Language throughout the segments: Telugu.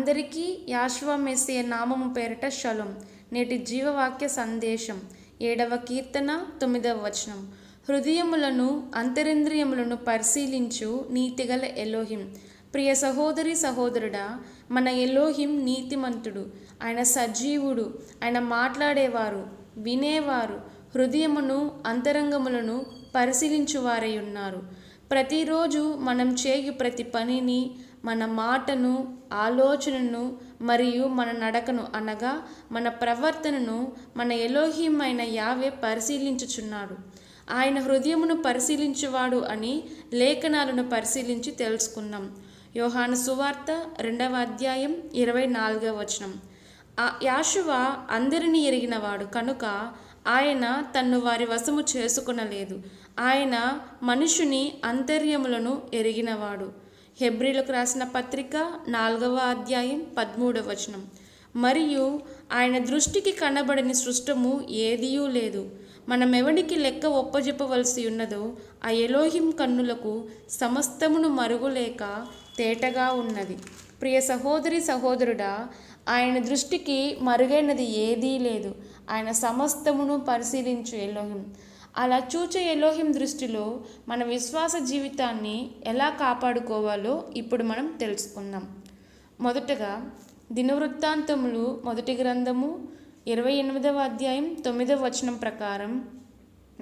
అందరికీ యాశ్వా నామము పేరిట శలం నేటి జీవవాక్య సందేశం ఏడవ కీర్తన తొమ్మిదవ వచనం. హృదయములను అంతరింద్రియములను పరిశీలించు నీతిగల ఎలోహిం. ప్రియ సహోదరి సహోదరుడా మన ఎలోహిం నీతిమంతుడు. ఆయన సజీవుడు ఆయన మాట్లాడేవారు వినేవారు హృదయమును అంతరంగములను పరిశీలించువారై ఉన్నారు. ప్రతిరోజు మనం చేయు ప్రతి పనిని మన మాటను ఆలోచనను మరియు మన నడకను అనగా మన ప్రవర్తనను మన ఎలోహీమైన యావే పరిశీలించుచున్నాడు. ఆయన హృదయమును పరిశీలించువాడు అని లేఖనాలను పరిశీలించి తెలుసుకున్నాం. యోహాను సువార్త రెండవ అధ్యాయం ఇరవై నాలుగవ వచనం. ఆ యాశువ అందరినీ ఎరిగినవాడు కనుక ఆయన తన్ను వారి వశము చేసుకునలేదు. ఆయన మనుషుని అంతర్యములను ఎరిగినవాడు. హెబ్రిలకు రాసిన పత్రిక నాలుగవ అధ్యాయం పదమూడవ వచనం. మరియు ఆయన దృష్టికి కనబడని సృష్టము ఏదియూ లేదు. మనం ఎవడికి లెక్క ఒప్పజెప్పవలసి ఉన్నదో ఆ ఎలోహిం కన్నులకు సమస్తమును మరుగులేక తేటగా ఉన్నది. ప్రియ సహోదరి సహోదరుడా ఆయన దృష్టికి మరుగైనది ఏదీ లేదు. ఆయన సమస్తమును పరిశీలించు ఎలోహిం. అలా చూచే ఎలోహిం దృష్టిలో మన విశ్వాస జీవితాన్ని ఎలా కాపాడుకోవాలో ఇప్పుడు మనం తెలుసుకుందాం. మొదటగా దినవృత్తాంతములు మొదటి గ్రంథము ఇరవై ఎనిమిదవ అధ్యాయం తొమ్మిదవ వచనం ప్రకారం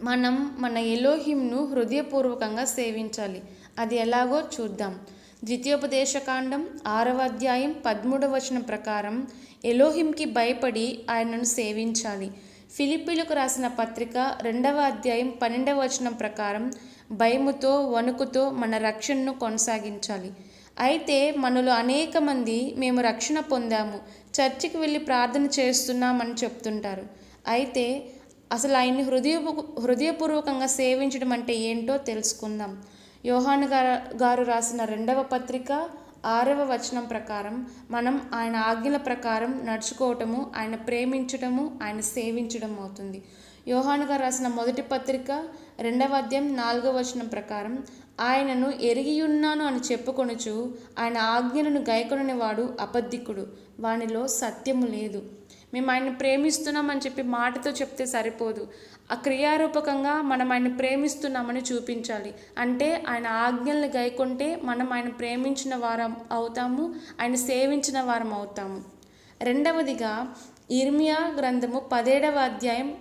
మనం మన ఎలోహింను హృదయపూర్వకంగా సేవించాలి. అది ఎలాగో చూద్దాం. ద్వితీయోపదేశకాండం ఆరవ అధ్యాయం పదమూడవ వచనం ప్రకారం ఎలోహింకి భయపడి ఆయనను సేవించాలి. ఫిలిపీలకు రాసిన పత్రిక రెండవ అధ్యాయం పన్నెండవ వచనం ప్రకారం భయముతో వణుకుతో మన రక్షణను కొనసాగించాలి. అయితే మనలో అనేక మంది మేము రక్షణ పొందాము చర్చికి వెళ్ళి ప్రార్థన చేస్తున్నామని చెప్తుంటారు. అయితే అసలు ఆయన్ని హృదయ హృదయపూర్వకంగా సేవించడం అంటే ఏంటో తెలుసుకుందాం. యోహాను గారు గారు రాసిన రెండవ పత్రిక ఆరవ వచనం ప్రకారం మనం ఆయన ఆజ్ఞల ప్రకారం నడుచుకోవటము ఆయన ప్రేమించటము ఆయన సేవించడం అవుతుంది. యోహాను గారు రాసిన మొదటి పత్రిక రెండవ అధ్యాయం నాలుగవ వచనం ప్రకారం ఆయనను ఎరిగియున్నాను అని చెప్పుకొనుచు ఆయన ఆజ్ఞలను గైకొనని వాడు అబద్ధికుడు. వానిలో సత్యము లేదు. మేము ఆయన ప్రేమిస్తున్నామని చెప్పి మాటతో చెప్తే సరిపోదు. ఆ క్రియారూపకంగా మనం ఆయన ప్రేమిస్తున్నామని చూపించాలి. అంటే ఆయన ఆజ్ఞల్ని గైకొంటే మనం ఆయన ప్రేమించిన వారం అవుతాము ఆయన సేవించిన వారం అవుతాము. రెండవదిగా ఇర్మియా గ్రంథము పదేడవ అధ్యాయం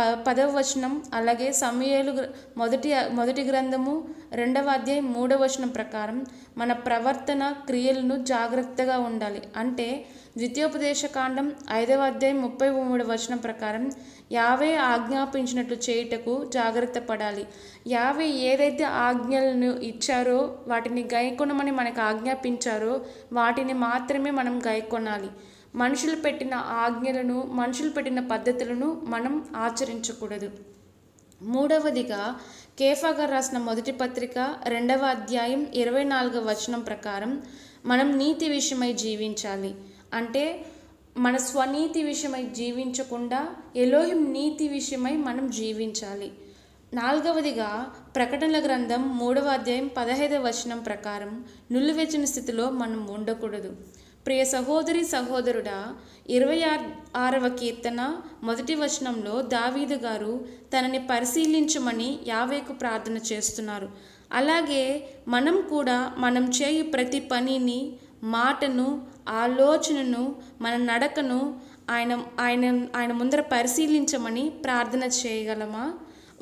ప పదవ వచనం అలాగే సమయలు మొదటి మొదటి గ్రంథము రెండవ అధ్యాయం మూడవ వచనం ప్రకారం మన ప్రవర్తన క్రియలను జాగ్రత్తగా ఉండాలి. అంటే ద్వితీయోపదేశకాండం ఐదవ అధ్యాయం ముప్పై మూడవ వచనం ప్రకారం యావే ఆజ్ఞాపించినట్లు చేయుటకు జాగ్రత్త పడాలి. యావే ఏదైతే ఆజ్ఞలను ఇచ్చారో వాటిని గైకొనమని మనకు ఆజ్ఞాపించారో వాటిని మాత్రమే మనం గైకొనాలి. మనుషులు పెట్టిన ఆజ్ఞలను మనుషులు పెట్టిన పద్ధతులను మనం ఆచరించకూడదు. మూడవదిగా కేఫా గారు రాసిన మొదటి పత్రిక రెండవ అధ్యాయం ఇరవై నాలుగవ వచనం ప్రకారం మనం నీతి విషయమై జీవించాలి. అంటే మన స్వనీతి విషయమై జీవించకుండా ఎలోహిం నీతి విషయమై మనం జీవించాలి. నాలుగవదిగా ప్రకటనల గ్రంథం మూడవ అధ్యాయం పదహైదవ వచనం ప్రకారం నులివెచ్చిన స్థితిలో మనం ఉండకూడదు. ప్రియ సహోదరి సహోదరుడా ఇరవై ఆరవ కీర్తన మొదటి వచనంలో దావీదు గారు తనని పరిశీలించమని యావేకు ప్రార్థన చేస్తున్నారు. అలాగే మనం కూడా మనం చేయు ప్రతి పనిని మాటను ఆలోచనను మన నడకను ఆయన ఆయన ఆయన ముందర పరిశీలించమని ప్రార్థన చేయగలమా?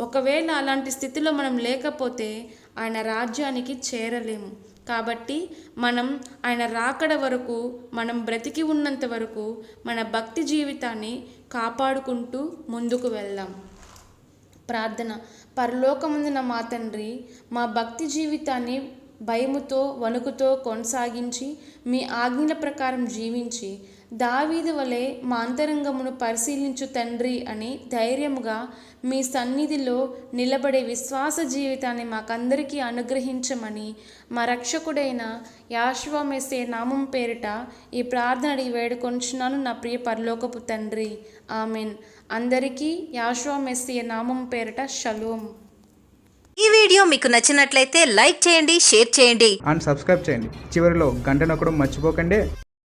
ఒకవేళ అలాంటి స్థితిలో మనం లేకపోతే ఆయన రాజ్యానికి చేరలేము. కాబట్టి మనం ఆయన రాకడ వరకు మనం బ్రతికి ఉన్నంత వరకు మన భక్తి జీవితాన్ని కాపాడుకుంటూ ముందుకు వెళ్దాం. ప్రార్థన. పరలోకముందున మా తండ్రి మా భక్తి జీవితాన్ని భయముతో వణుకుతో కొనసాగించి మీ ఆజ్ఞల ప్రకారం జీవించి దావీదు వలె మా అంతరంగమును పరిశీలించు తండ్రి అని ధైర్యముగా మీ సన్నిధిలో నిలబడే విశ్వాస జీవితాన్ని మాకందరికీ అనుగ్రహించమని మా రక్షకుడైన యాశ్వమేసే నామం పేరిట ఈ ప్రార్థన అడిగి వేడుకొంచున్నాను నా ప్రియ పరలోకపు తండ్రి. ఆమెన్. అందరికీ యాశ్వ నామం పేరిట షలోం. ఈ వీడియో మీకు నచ్చినట్లయితే లైక్ చేయండి షేర్ చేయండి. అండ్ సబ్స్క్రైబ్ చేయండి. చివరిలో గంట నొక్కడం మర్చిపోకండి.